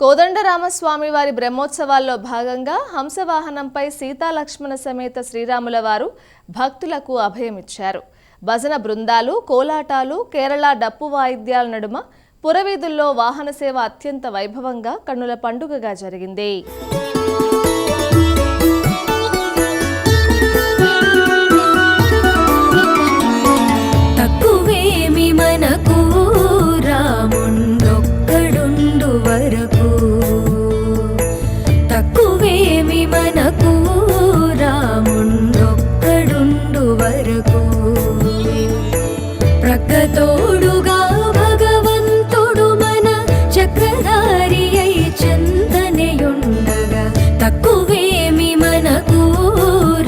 కోదండరామస్వామి వారి బ్రహ్మోత్సవాల్లో భాగంగా హంసవాహనంపై సీతాలక్ష్మణ సమేత శ్రీరాముల వారు భక్తులకు అభయమిచ్చారు. భజన బృందాలు కోలాటాలు కేరళ డప్పు వాయిద్యాల నడుమ పురవీధుల్లో వాహన సేవ అత్యంత వైభవంగా కన్నుల పండుగగా జరిగింది. తక్కువేమి మనకు? రాముండొక్కడుండు వరకు. ప్రక్కతోడుగా భగవంతుడు మన చక్రధారి అయి చందనయుండగా. తక్కువేమి మనకు?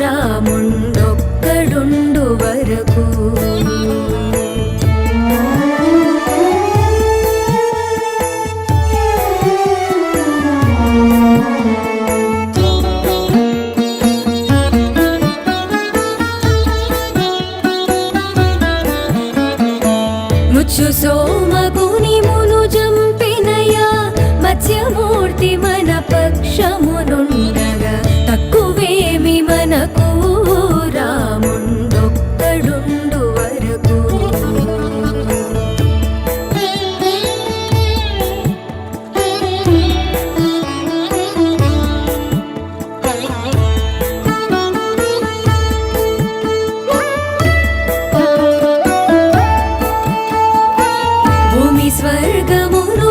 రాముండొక్కడుండు వరకు. ముచ్చు సోమగుని మును జంపినయా స్వర్గమును